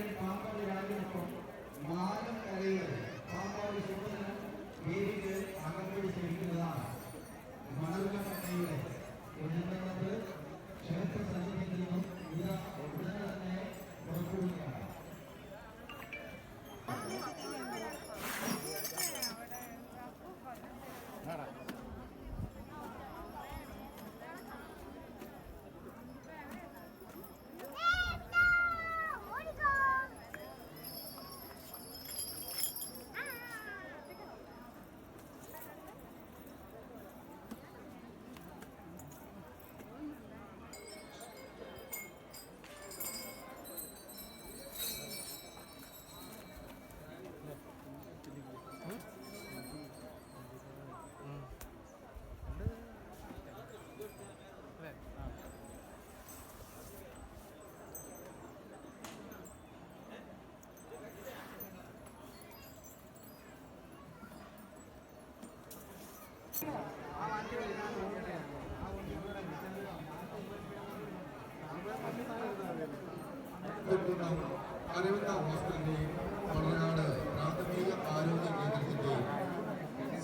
പാമ്പാടി പാമ്പന്റെ മാലം മാനം കരയിൽ പാമ്പാടി സുബ്രഹ്മണ്യൻ അരവിന്ദ ഹോസ്പിറ്റലിന്റെയും മലനാട് പ്രാഥമിക ആരോഗ്യ കേന്ദ്രത്തിന്റെയും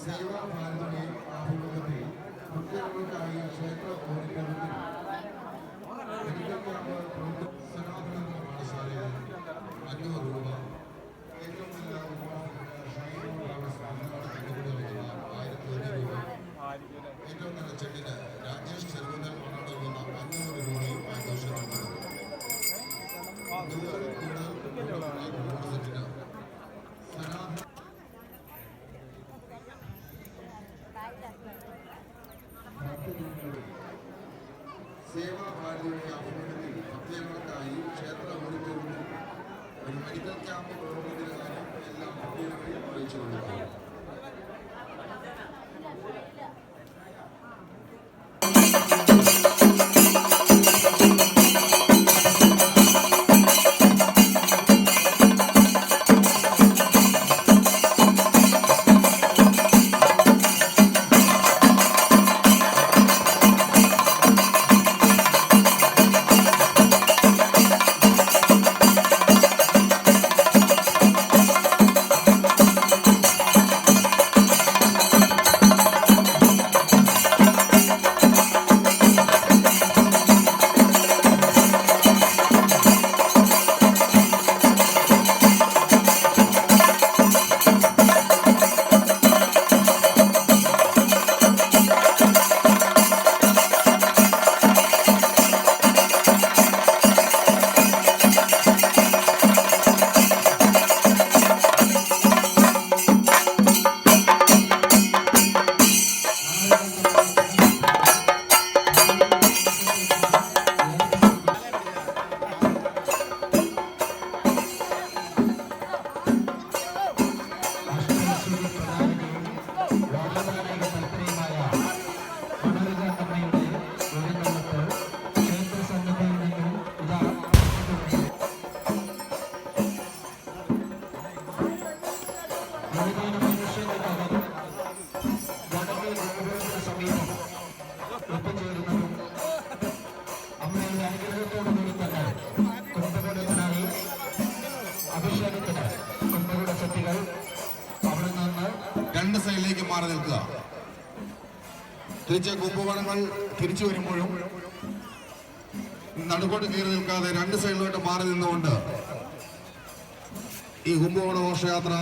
സേവാ ഭാരതിയുടെയും ആഭിമുഖ്യത്തിൽ കുട്ടികൾക്കായി ക്ഷേത്ര ഓഡിറ്റോറിയത്തിൽ മെഡിക്കൽ ക്യാമ്പ് പ്രവർത്തി സേവാഭാരതിയുടെ ആഭിമുഖ്യത്തിൽ ഭക്തജനങ്ങൾക്കായി ക്ഷേത്ര ഓഡിറ്റോറിയത്തിൽ ഒരു മെഡിക്കൽ ക്യാമ്പ് പ്രവർത്തിക്കുന്ന. രണ്ട് സൈഡിലേക്ക് മാറി നിൽക്കുക. തിരിച്ച് കുംഭകോണങ്ങൾ തിരിച്ചു വരുമ്പോഴും നടുക്കോട്ട് കയറി നിൽക്കാതെ രണ്ട് സൈഡിലോട്ട് മാറി നിന്നുകൊണ്ട് ഈ കുംഭകോണ ഘോഷയാത്ര